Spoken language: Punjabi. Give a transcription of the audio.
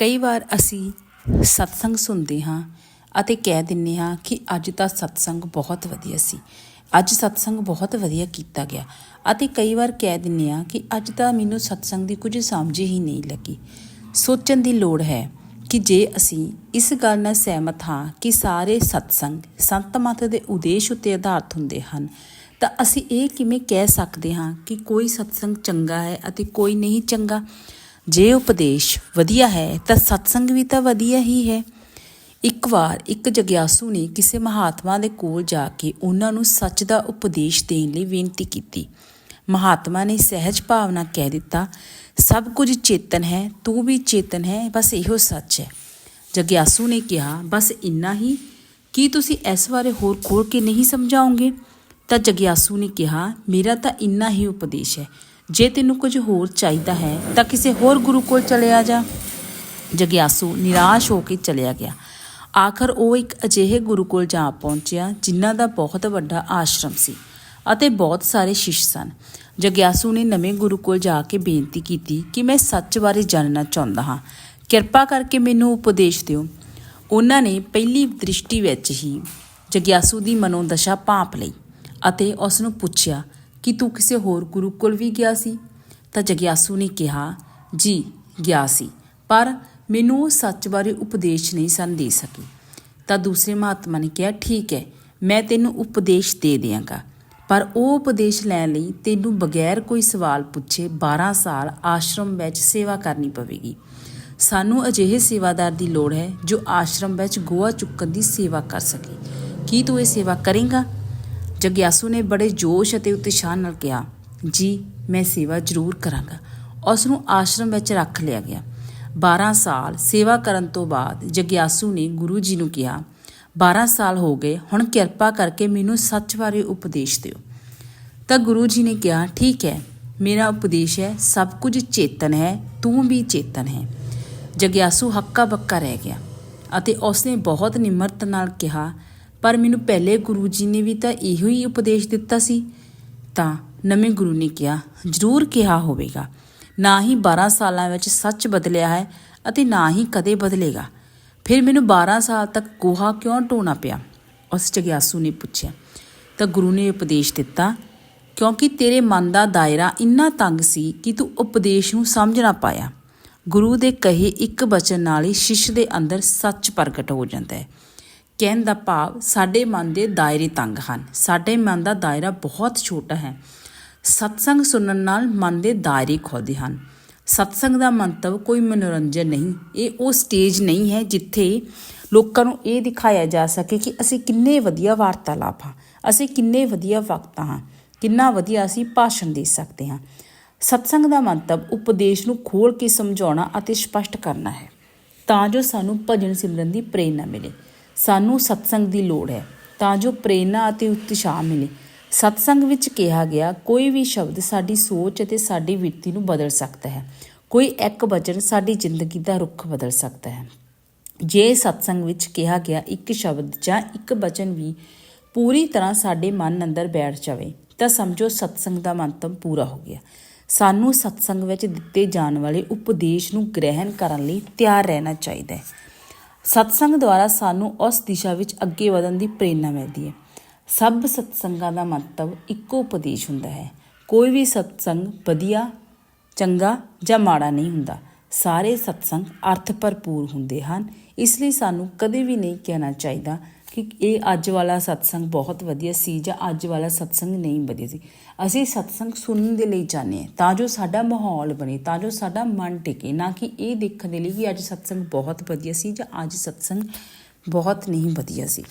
ਕਈ ਵਾਰ ਅਸੀਂ ਸਤਸੰਗ ਸੁਣਦੇ ਹਾਂ ਅਤੇ ਕਹਿ ਦਿੰਦੇ ਹਾਂ ਕਿ ਅੱਜ ਦਾ ਸਤਸੰਗ ਬਹੁਤ ਵਧੀਆ ਸੀ। ਅੱਜ ਸਤਸੰਗ ਬਹੁਤ ਵਧੀਆ ਕੀਤਾ ਗਿਆ ਅਤੇ ਕਈ ਵਾਰ ਕਹਿ ਦਿੰਦੇ ਹਾਂ ਕਿ ਅੱਜ ਤਾਂ ਮੈਨੂੰ ਸਤਸੰਗ ਦੀ ਕੁਝ ਸਮਝ ਹੀ ਨਹੀਂ ਲੱਗੀ। ਸੋਚਣ ਦੀ ਲੋੜ ਹੈ ਕਿ ਜੇ ਅਸੀਂ ਇਸ ਗੱਲ ਨਾਲ ਸਹਿਮਤ ਹਾਂ ਕਿ ਸਾਰੇ ਸਤਸੰਗ ਸੰਤ ਮਤ ਦੇ ਉਦੇਸ਼ ਉੱਤੇ ਆਧਾਰਿਤ ਹੁੰਦੇ ਹਨ, ਤਾਂ ਅਸੀਂ ਇਹ ਕਿਵੇਂ ਕਹਿ ਸਕਦੇ ਹਾਂ ਕਿ ਕੋਈ ਸਤਸੰਗ ਚੰਗਾ ਹੈ ਅਤੇ ਕੋਈ ਨਹੀਂ ਚੰਗਾ? ਜੇ ਉਪਦੇਸ਼ ਵਧੀਆ ਹੈ ਤਾਂ ਸਤਸੰਗ ਵੀ ਤਾਂ ਵਧੀਆ ਹੀ ਹੈ। ਇੱਕ ਵਾਰ ਇੱਕ ਜਗਿਆਸੂ ਨੇ ਕਿਸੇ ਮਹਾਤਮਾ ਦੇ ਕੋਲ ਜਾ ਕੇ ਉਹਨਾਂ ਨੂੰ ਸੱਚ ਦਾ ਉਪਦੇਸ਼ ਦੇਣ ਲਈ ਬੇਨਤੀ ਕੀਤੀ। ਮਹਾਤਮਾ ਨੇ ਸਹਿਜ ਭਾਵਨਾ ਕਹਿ ਦਿੱਤਾ, ਸਭ ਕੁਝ ਚੇਤਨ ਹੈ, ਤੂੰ ਵੀ ਚੇਤਨ ਹੈ, ਬਸ ਇਹੋ ਸੱਚ ਹੈ। ਜਗਿਆਸੂ ਨੇ ਕਿਹਾ, ਬਸ ਇੰਨਾ ਹੀ? ਕੀ ਤੁਸੀਂ ਇਸ ਬਾਰੇ ਹੋਰ ਖੋਲ ਕੇ ਨਹੀਂ ਸਮਝਾਓਗੇ ਤਾਂ ਜਗਿਆਸੂ ਨੇ ਕਿਹਾ, ਮੇਰਾ ਤਾਂ ਇੰਨਾ ਹੀ ਉਪਦੇਸ਼ ਹੈ। ਜੇ ਤੈਨੂੰ ਕੁਝ ਹੋਰ ਚਾਹੀਦਾ ਹੈ, ਤਾਂ ਕਿਸੇ ਹੋਰ ਗੁਰੂ ਕੋਲ ਚਲਿਆ ਜਾ। ਜਗਿਆਸੂ ਨਿਰਾਸ਼ ਹੋ ਕੇ ਚਲਿਆ ਗਿਆ। ਆਖਰ ਉਹ ਇੱਕ ਅਜਿਹੇ ਗੁਰੂ ਕੋਲ ਜਾ ਪਹੁੰਚਿਆ, ਜਿਨ੍ਹਾਂ ਦਾ ਬਹੁਤ ਵੱਡਾ ਆਸ਼ਰਮ ਸੀ ਅਤੇ ਬਹੁਤ ਸਾਰੇ ਸ਼ਿਸ਼ ਸਨ। ਜਗਿਆਸੂ ਨੇ ਨਵੇਂ ਗੁਰੂ ਕੋਲ ਜਾ ਕੇ ਬੇਨਤੀ ਕੀਤੀ ਕਿ ਮੈਂ ਸੱਚ ਬਾਰੇ ਜਾਣਨਾ ਚਾਹੁੰਦਾ ਹਾਂ। ਕਿਰਪਾ ਕਰਕੇ ਮੈਨੂੰ ਉਪਦੇਸ਼ ਦਿਓ। ਉਹਨਾਂ ਨੇ ਪਹਿਲੀ ਦ੍ਰਿਸ਼ਟੀ ਵਿੱਚ ਹੀ ਜਗਿਆਸੂ ਦੀ ਮਨੋਦਸ਼ਾ ਭਾਂਪ ਲਈ ਅਤੇ ਉਸ ਨੂੰ ਪੁੱਛਿਆ ਕਿ ਤੂੰ ਕਿਸੇ ਹੋਰ ਗੁਰੂ ਕੋਲ ਵੀ ਗਿਆ ਸੀ? ਤਾਂ ਜਗਿਆਸੂ ਨੇ ਕਿਹਾ, ਜੀ, ਗਿਆ ਸੀ, ਪਰ ਮੈਨੂੰ ਉਹ ਸੱਚ ਬਾਰੇ ਉਪਦੇਸ਼ ਨਹੀਂ ਸਨ ਦੇ ਸਕੇ। ਤਾਂ ਦੂਸਰੇ ਮਹਾਤਮਾ ਨੇ ਕਿਹਾ, ਠੀਕ ਹੈ, ਮੈਂ ਤੈਨੂੰ ਉਪਦੇਸ਼ ਦੇ ਦਿਆਂਗਾ, ਪਰ ਉਹ ਉਪਦੇਸ਼ ਲੈਣ ਲਈ ਤੈਨੂੰ ਬਗੈਰ ਕੋਈ ਸਵਾਲ ਪੁੱਛੇ 12 ਸਾਲ ਆਸ਼ਰਮ ਵਿੱਚ ਸੇਵਾ ਕਰਨੀ ਪਵੇਗੀ। ਸਾਨੂੰ ਅਜਿਹੇ ਸੇਵਾਦਾਰ ਦੀ ਲੋੜ ਹੈ ਜੋ ਆਸ਼ਰਮ ਵਿੱਚ ਗੋਆ ਚੁੱਕਣ ਦੀ ਸੇਵਾ ਕਰ ਸਕੇ। ਕੀ ਤੂੰ ਇਹ ਸੇਵਾ ਕਰੇਂਗਾ? ਜਗਿਆਸੂ ਨੇ ਬੜੇ ਜੋਸ਼ ਅਤੇ ਉਤਸ਼ਾਹ ਨਾਲ ਕਿਹਾ, ਜੀ, ਮੈਂ ਸੇਵਾ ਜ਼ਰੂਰ ਕਰਾਂਗਾ। ਉਸ ਨੂੰ ਆਸ਼ਰਮ ਵਿੱਚ ਰੱਖ ਲਿਆ ਗਿਆ। 12 ਸਾਲ ਸੇਵਾ ਕਰਨ ਤੋਂ ਬਾਅਦ ਜਗਿਆਸੂ ਨੇ ਗੁਰੂ ਜੀ ਨੂੰ ਕਿਹਾ 12 ਸਾਲ ਹੋ ਗਏ, ਹੁਣ ਕਿਰਪਾ ਕਰਕੇ ਮੈਨੂੰ ਸੱਚ ਬਾਰੇ ਉਪਦੇਸ਼ ਦਿਓ। ਤਾਂ ਗੁਰੂ ਜੀ ਨੇ ਕਿਹਾ, ਠੀਕ ਹੈ, ਮੇਰਾ ਉਪਦੇਸ਼ ਹੈ, ਸਭ ਕੁਝ ਚੇਤਨ ਹੈ, ਤੂੰ ਵੀ ਚੇਤਨ ਹੈ। ਜਗਿਆਸੂ ਹੱਕਾ ਬੱਕਾ ਰਹਿ ਗਿਆ ਅਤੇ ਉਸਨੇ ਬਹੁਤ ਨਿਮਰਤ ਨਾਲ ਕਿਹਾ ਪਰ ਮੈਨੂੰ ਪਹਿਲੇ ਗੁਰੂ ਜੀ ਨੇ ਵੀ ਤਾਂ ਇਹੋ ਹੀ ਉਪਦੇਸ਼ ਦਿੱਤਾ ਸੀ। ਤਾਂ ਨਵੇਂ ਗੁਰੂ ਨੇ ਕਿਹਾ, ਜ਼ਰੂਰ ਕਿਹਾ ਹੋਵੇਗਾ। ਨਾ ਹੀ 12 ਸਾਲਾਂ ਵਿੱਚ ਸੱਚ ਬਦਲਿਆ ਹੈ ਅਤੇ ਨਾ ਹੀ ਕਦੇ ਬਦਲੇਗਾ। ਫਿਰ ਮੈਨੂੰ 12 ਸਾਲ ਤੱਕ ਗੋਹਾ ਕਿਉਂ ਢੋਣਾ ਪਿਆ? ਉਸ ਚਗਿਆਸੂ ਨੇ ਪੁੱਛਿਆ। ਤਾਂ ਗੁਰੂ ਨੇ ਉਪਦੇਸ਼ ਦਿੱਤਾ, ਕਿਉਂਕਿ ਤੇਰੇ ਮਨ ਦਾ ਦਾਇਰਾ ਇੰਨਾ ਤੰਗ ਸੀ ਕਿ ਤੂੰ ਉਪਦੇਸ਼ ਨੂੰ ਸਮਝ ਨਾ ਪਾਇਆ। ਗੁਰੂ ਦੇ ਕਹੇ ਇੱਕ ਬਚਨ ਨਾਲ ਹੀ ਸ਼ਿਸ਼ ਦੇ ਅੰਦਰ ਸੱਚ ਪ੍ਰਗਟ ਹੋ ਜਾਂਦਾ ਹੈ। ਕਹਿਣ ਦਾ ਭਾਵ ਸਾਡੇ ਮਨ ਦੇ ਦਾਇਰੇ ਤੰਗ ਹਨ। ਸਾਡੇ ਮਨ ਦਾ ਦਾਇਰਾ ਬਹੁਤ ਛੋਟਾ ਹੈ। ਸਤਸੰਗ ਸੁਣਨ ਨਾਲ ਮਨ ਦੇ ਦਾਇਰੇ ਖੁੱਲਦੇ ਹਨ। ਸਤਸੰਗ ਦਾ ਮੰਤਵ ਕੋਈ ਮਨੋਰੰਜਨ ਨਹੀਂ। ਇਹ ਉਹ ਸਟੇਜ ਨਹੀਂ ਹੈ ਜਿੱਥੇ ਲੋਕਾਂ ਨੂੰ ਇਹ ਦਿਖਾਇਆ ਜਾ ਸਕੇ ਕਿ ਅਸੀਂ ਕਿੰਨੇ ਵਧੀਆ ਵਾਰਤਾਲਾਪ ਹਾਂ, ਅਸੀਂ ਕਿੰਨੇ ਵਧੀਆ ਵਕਤਾ ਹਾਂ, ਕਿੰਨਾ ਵਧੀਆ ਅਸੀਂ ਭਾਸ਼ਣ ਦੇ ਸਕਦੇ ਹਾਂ। ਸਤਸੰਗ ਦਾ ਮੰਤਵ ਉਪਦੇਸ਼ ਨੂੰ ਖੋਲ ਕੇ ਸਮਝਾਉਣਾ ਅਤੇ ਸਪਸ਼ਟ ਕਰਨਾ ਹੈ, ਤਾਂ ਜੋ ਸਾਨੂੰ ਭਜਨ ਸਿਮਰਨ ਦੀ ਪ੍ਰੇਰਣਾ ਮਿਲੇ। ਸਾਨੂੰ ਸਤਸੰਗ ਦੀ ਲੋੜ ਹੈ, ਤਾਂ ਜੋ ਪ੍ਰੇਰਣਾ ਅਤੇ ਉਤਸ਼ਾਹ ਮਿਲੇ। ਸਤਸੰਗ ਵਿੱਚ ਕਿਹਾ ਗਿਆ, ਕੋਈ ਵੀ ਸ਼ਬਦ ਸਾਡੀ ਸੋਚ ਅਤੇ ਸਾਡੀ ਵਿਰਤੀ ਨੂੰ ਬਦਲ ਸਕਦਾ ਹੈ। ਕੋਈ ਇੱਕ ਵਚਨ ਸਾਡੀ ਜ਼ਿੰਦਗੀ ਦਾ ਰੁੱਖ ਬਦਲ ਸਕਦਾ ਹੈ। ਜੇ ਸਤਸੰਗ ਵਿੱਚ ਕਿਹਾ ਗਿਆ, ਇੱਕ ਸ਼ਬਦ ਜਾਂ ਇੱਕ ਵਚਨ ਵੀ ਪੂਰੀ ਤਰ੍ਹਾਂ ਸਾਡੇ ਮਨ ਅੰਦਰ ਬੈਠ ਜਾਵੇ, ਤਾਂ ਸਮਝੋ ਸਤਸੰਗ ਦਾ ਮੰਤਵ ਪੂਰਾ ਹੋ ਗਿਆ। ਸਾਨੂੰ ਸਤਸੰਗ ਵਿੱਚ ਦਿੱਤੇ ਜਾਣ ਵਾਲੇ ਉਪਦੇਸ਼ ਨੂੰ ਗ੍ਰਹਿਣ ਕਰਨ ਲਈ ਤਿਆਰ ਰਹਿਣਾ ਚਾਹੀਦਾ ਹੈ। ਸਤਸੰਗ ਦੁਆਰਾ ਸਾਨੂੰ ਉਸ ਦਿਸ਼ਾ ਵਿੱਚ ਅੱਗੇ ਵਧਣ ਦੀ ਪ੍ਰੇਰਣਾ ਮਿਲਦੀ ਹੈ। ਸਭ ਸਤਸੰਗਾਂ ਦਾ ਮੰਤਵ ਇੱਕੋ ਉਪਦੇਸ਼ ਹੁੰਦਾ ਹੈ। ਕੋਈ ਵੀ ਸਤਸੰਗ ਵਧੀਆ, ਚੰਗਾ ਜਾਂ ਮਾੜਾ ਨਹੀਂ ਹੁੰਦਾ। ਸਾਰੇ ਸਤਸੰਗ ਅਰਥ ਭਰਪੂਰ ਹੁੰਦੇ ਹਨ। ਇਸ ਲਈ ਸਾਨੂੰ ਕਦੇ ਵੀ ਨਹੀਂ ਕਹਿਣਾ ਚਾਹੀਦਾ ਕਿ ਇਹ ਅੱਜ ਵਾਲਾ ਸਤਸੰਗ ਬਹੁਤ ਵਧੀਆ ਸੀ ਜਾਂ ਅੱਜ ਵਾਲਾ ਸਤਸੰਗ ਨਹੀਂ ਵਧੀਆ ਸੀ। ਅਸੀਂ ਸਤਸੰਗ ਸੁਣਨ ਦੇ ਲਈ ਚਾਹੁੰਦੇ ਹਾਂ। ਤਾਂ ਜੋ ਸਾਡਾ ਮਾਹੌਲ ਬਣੇ, ਤਾਂ ਜੋ ਸਾਡਾ ਮਨ ਟਿਕੇ। ਨਾ ਕਿ ਇਹ ਦੇਖਣ ਦੇ ਲਈ ਕਿ ਅੱਜ ਸਤਸੰਗ ਬਹੁਤ ਵਧੀਆ ਸੀ ਜਾਂ ਅੱਜ ਸਤਸੰਗ ਬਹੁਤ ਨਹੀਂ ਵਧੀਆ ਸੀ।